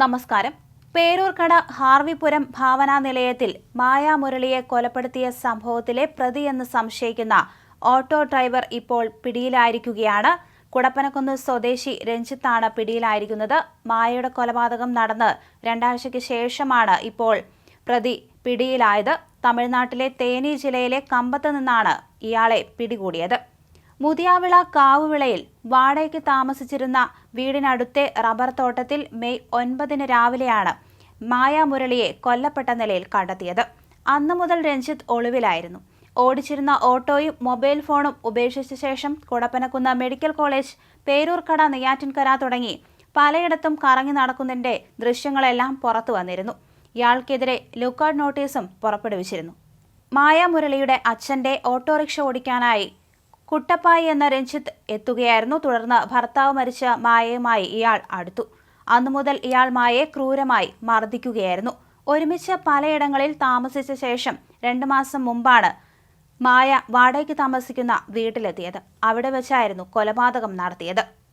നമസ്കാരം. പേരൂർക്കട ഹാർവിപുരം ഭാവനാ നിലയത്തിൽ മായാമുരളിയെ കൊലപ്പെടുത്തിയ സംഭവത്തിലെ പ്രതിയെന്ന് സംശയിക്കുന്ന ഓട്ടോ ഡ്രൈവർ ഇപ്പോൾ പിടിയിലായിരിക്കുകയാണ്. കുടപ്പനക്കുന്ന് സ്വദേശി രഞ്ജിത്താണ് പിടിയിലായിരിക്കുന്നത്. മായയുടെ കൊലപാതകം നടന്ന് രണ്ടാഴ്ചയ്ക്ക് ശേഷമാണ് ഇപ്പോൾ പ്രതി പിടിയിലായത്. തമിഴ്നാട്ടിലെ തേനി ജില്ലയിലെ കമ്പത്ത് നിന്നാണ് ഇയാളെ പിടികൂടിയത്. മുതിയാവിള കാവുവിളയിൽ വാടകയ്ക്ക് താമസിച്ചിരുന്ന വീടിനടുത്തെ റബ്ബർ തോട്ടത്തിൽ മെയ് ഒൻപതിന് രാവിലെയാണ് മായാമുരളിയെ കൊല്ലപ്പെട്ട നിലയിൽ കണ്ടെത്തിയത്. അന്നു മുതൽ രഞ്ജിത്ത് ഒളിവിലായിരുന്നു. ഓടിച്ചിരുന്ന ഓട്ടോയും മൊബൈൽ ഫോണും ഉപേക്ഷിച്ച ശേഷം കുടപ്പനക്കുന്ന് മെഡിക്കൽ കോളേജ് പേരൂർക്കട നെയ്യാറ്റിൻകര തുടങ്ങി പലയിടത്തും കറങ്ങി നടക്കുന്നതിന്റെ ദൃശ്യങ്ങളെല്ലാം പുറത്തു വന്നിരുന്നു. ഇയാൾക്കെതിരെ ലുക്കൌട്ട് നോട്ടീസും പുറപ്പെടുവിച്ചിരുന്നു. മായാമുരളിയുടെ അച്ഛന്റെ ഓട്ടോറിക്ഷ ഓടിക്കാനായി കുട്ടപ്പായി എന്ന രഞ്ജിത്ത് എത്തുകയായിരുന്നു. തുടർന്ന് ഭർത്താവ് മരിച്ച മായയുമായി ഇയാൾ അടുത്തു. അന്നു മുതൽ ഇയാൾ മായയെ ക്രൂരമായി മർദ്ദിക്കുകയായിരുന്നു. ഒരുമിച്ച് പലയിടങ്ങളിൽ താമസിച്ച ശേഷം രണ്ടു മാസം മുമ്പാണ് മായ വാടകയ്ക്ക് താമസിക്കുന്ന വീട്ടിലെത്തിയത്. അവിടെ വെച്ചായിരുന്നു കൊലപാതകം നടത്തിയത്.